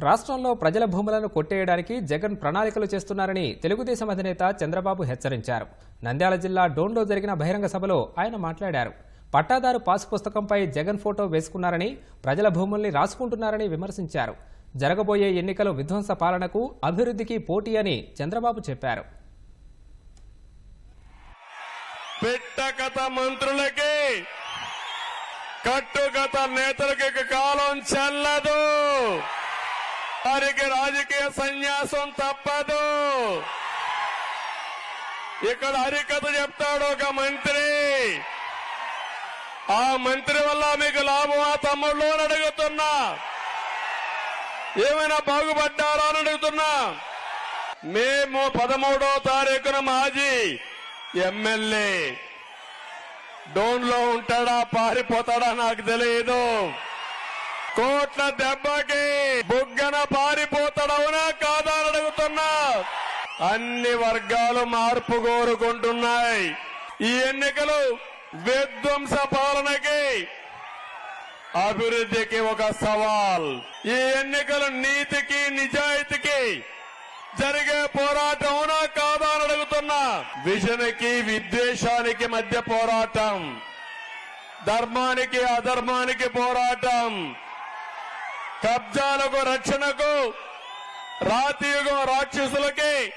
రాష్ట్రంలో ప్రజల భూములను కొట్టేయడానికి జగన్ ప్రణాళికలు చేస్తున్నారని తెలుగుదేశం అధినేత చంద్రబాబు హెచ్చరించారు. నంద్యాల జిల్లా డోన్లో జరిగిన బహిరంగ సభలో ఆయన మాట్లాడారు. పట్టాదారు పాసు పుస్తకంపై జగన్ ఫోటో వేసుకున్నారని ప్రజల భూముల్ని రాసుకుంటున్నారని విమర్శించారు. జరగబోయే ఎన్నికలు విధ్వంస పాలనకు అభివృద్ధికి పోటీ అని చంద్రబాబు చెప్పారు. పెట్టకథ మంత్రులకి కట్టుకథ నేతలకి కాలం చెల్లదు. వారికి రాజకీయ సన్యాసం తప్పదు. ఇక్కడ హరికథ చెప్తాడు ఒక మంత్రి. ఆ మంత్రి వల్ల మీకు లాభమా తమ్ముళ్ళు అని అడుగుతున్నా. ఏమైనా బాగుపడ్డారా అని అడుగుతున్నా. మేము పదమూడో తారీఖున మాజీ ఎమ్మెల్యే. డోన్లో ఉంటాడా? పారిపోతాడా? నాకు తెలియదు. కోట్ల దెబ్బకి బుగ్గన పారిపోతాడవునా కాదా అని అడుగుతున్నా. అన్ని వర్గాలు మార్పు కోరుకుంటున్నాయి. ఈ ఎన్నికలు విధ్వంస పాలనకి అభివృద్ధికి ఒక సవాల్. ఈ ఎన్నికలు నీతికి నిజాయితీకి జరిగే పోరాటం అవునా కాదా అని అడుగుతున్నా. విజనకి విద్వేషానికి మధ్య పోరాటం. ధర్మానికి అధర్మానికి పోరాటం. కబ్జాలకు రక్షణకు రాతియుగం రాక్షసులకి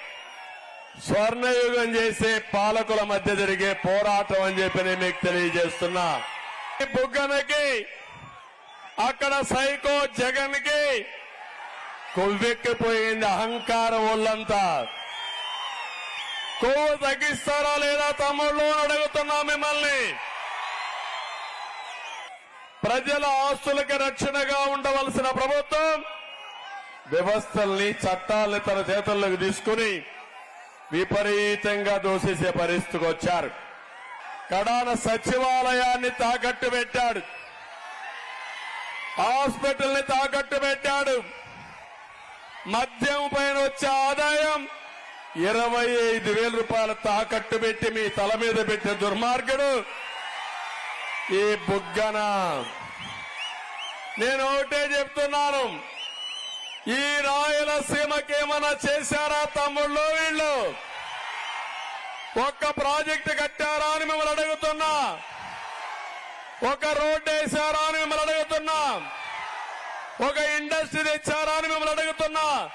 స్వర్ణయుగం చేసే పాలకుల మధ్య జరిగే పోరాటం అని చెప్పి నేను మీకు తెలియజేస్తున్నా. బుగ్గనకి అక్కడ సైకో జగన్కి కొవ్వెక్కిపోయింది అహంకారం ఒళ్ళంతా. కొవ్వు తగ్గిస్తారా లేదా తమ్ముళ్ళు అడుగుతున్నా మిమ్మల్ని. ప్రజల ఆస్తులకి రక్షణగా ఉండవలసిన ప్రభుత్వం వ్యవస్థల్ని చట్టాలని తన చేతుల్లోకి తీసుకుని విపరీతంగా దూషించే పరిస్థితికి వచ్చారు. కడాన సచివాలయాన్ని తాకట్టు పెట్టాడు. హాస్పిటల్ని తాకట్టు పెట్టాడు. మద్యం పైన వచ్చే ఆదాయం ఇరవై ఐదు వేల రూపాయలు తాకట్టు పెట్టి మీ తల మీద పెట్టే దుర్మార్గుడు ఈ బుగ్గన నేను ఒకటే చెప్తున్నాను. ఈ రాయలసీమకి ఏమైనా చేశారా తమ్ముళ్ళు వీళ్ళు? ఒక్క ప్రాజెక్టు కట్టారా అని మిమ్మల్ని అడుగుతున్నా. ఒక రోడ్డు వేశారా అని మిమ్మల్ని అడుగుతున్నా. ఒక ఇండస్ట్రీ తెచ్చారా అని మిమ్మల్ని అడుగుతున్నా.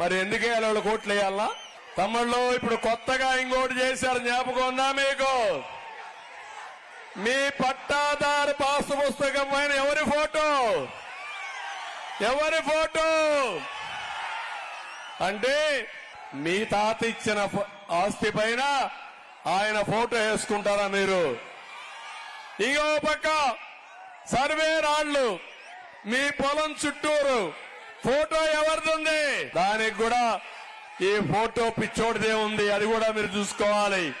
మరి ఎందుకు వేయాలి వాళ్ళు కోట్లు వేయాలా? తమ్ముళ్ళు ఇప్పుడు కొత్తగా ఇంకోటి చేశారు. జ్ఞాపకం ఉందా మీకు? మీ పట్టాదారు పుస్తకం పైన ఎవరి ఫోటో? ఎవరి ఫోటో? అంటే మీ తాత ఇచ్చిన ఫో- ఆస్తి పైన ఆయన ఫోటో వేసుకుంటారా మీరు? ఇంకో పక్క సర్వే రాళ్ళు మీ పొలం చుట్టూరు ఫోటో ఎవరిది దానికి కూడా ఈ ఫోటో పిచ్చోడిదే ఉంది అది కూడా మీరు చూసుకోవాలి.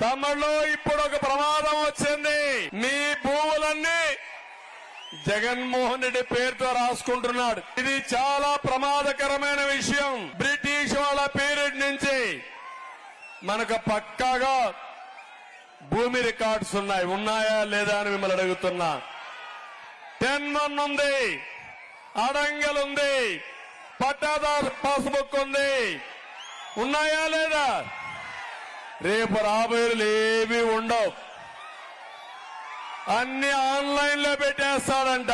తమలో ఇప్పుడు ఒక ప్రమాదం వచ్చింది. మీ భూములన్నీ జగన్మోహన్ రెడ్డి పేరుతో రాసుకుంటున్నాడు. ఇది చాలా ప్రమాదకరమైన విషయం. బ్రిటిష్ వాళ్ళ పీరియడ్ నుంచి మనకు పక్కాగా భూమి రికార్డ్స్ ఉన్నాయి. ఉన్నాయా లేదా అని మిమ్మల్ని అడుగుతున్నా. టెన్ వన్ ఉంది. అడంగల్ ఉంది. పట్టాదారు పాస్బుక్ ఉంది. ఉన్నాయా లేదా? రేపు రాబోయేలు ఏవి ఉండవు. అన్ని ఆన్లైన్లో పెట్టేస్తాడంట.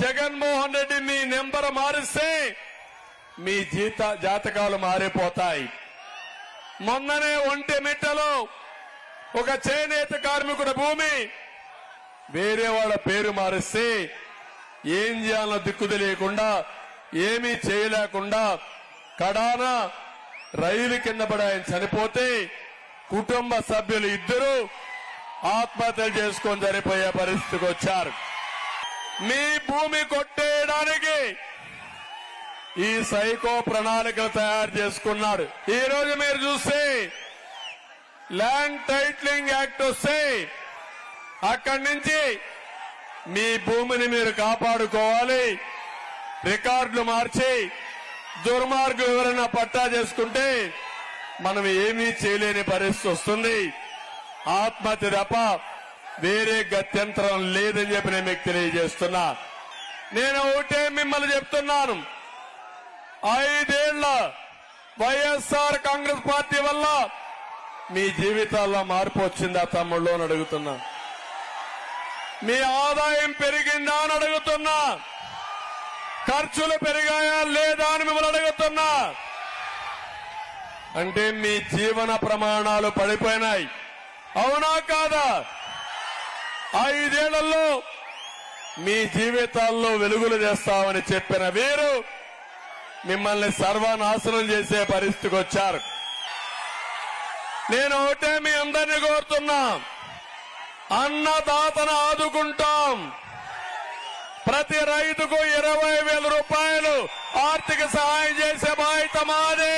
జగన్మోహన్ రెడ్డి మీ నెంబర్ మారిస్తే మీ జీత జాతకాలు మారిపోతాయి. మొన్ననే ఒంటి మిట్టలో ఒక చేనేత కార్మికుడి భూమి వేరే వాళ్ళ పేరు మారిస్తే ఏం చేయాలో దిక్కు తెలియకుండా ఏమీ చేయలేకుండా కడాన రైలు కింద పడి ఆయన చనిపోతే కుటుంబ సభ్యులు ఇద్దరు ఆత్మహత్యలు చేసుకొని చనిపోయే పరిస్థితికి వచ్చారు. మీ భూమి కొట్టేయడానికి ఈ సైకో ప్రణాళికలు తయారు చేసుకున్నాడు ఈ రోజు మీరు చూస్తే ల్యాండ్ టైట్లింగ్ యాక్ట్ వస్తే అక్కడి నుంచి మీ భూమిని మీరు కాపాడుకోవాలి. రికార్డులు మార్చి దుర్మార్గం ఎవరైనా పట్టా చేసుకుంటే మనం ఏమీ చేయలేని పరిస్థితి వస్తుంది. ఆత్మహత్య తప్ప వేరే గత్యంతరం లేదని చెప్పి నేను మీకు తెలియజేస్తున్నా. నేను ఒకటే మిమ్మల్ని చెప్తున్నాను. ఐదేళ్ళ వైఎస్ఆర్ కాంగ్రెస్ పార్టీ వల్ల మీ జీవితాల్లో మార్పు వచ్చిందా తమ్ముళ్ళు అని అడుగుతున్నా. మీ ఆదాయం పెరిగిందా అని అడుగుతున్నా. ఖర్చులు పెరిగాయా లేదా అని మిమ్మల్ని అడుగుతున్నా. అంటే మీ జీవన ప్రమాణాలు పడిపోయినాయి. అవునా కాదా? ఐదేళ్ళలో మీ జీవితాల్లో వెలుగులు చేస్తామని చెప్పిన వీరు మిమ్మల్ని సర్వనాశనం చేసే పరిస్థితికి వచ్చారు. నేను ఒకటే మీ అందరినీ కోరుతున్నా. అన్నదాతను ఆదుకుంటాం. ప్రతి రైతుకు ఇరవై వేల రూపాయలు ఆర్థిక సహాయం చేసే బాధ్యత మాది.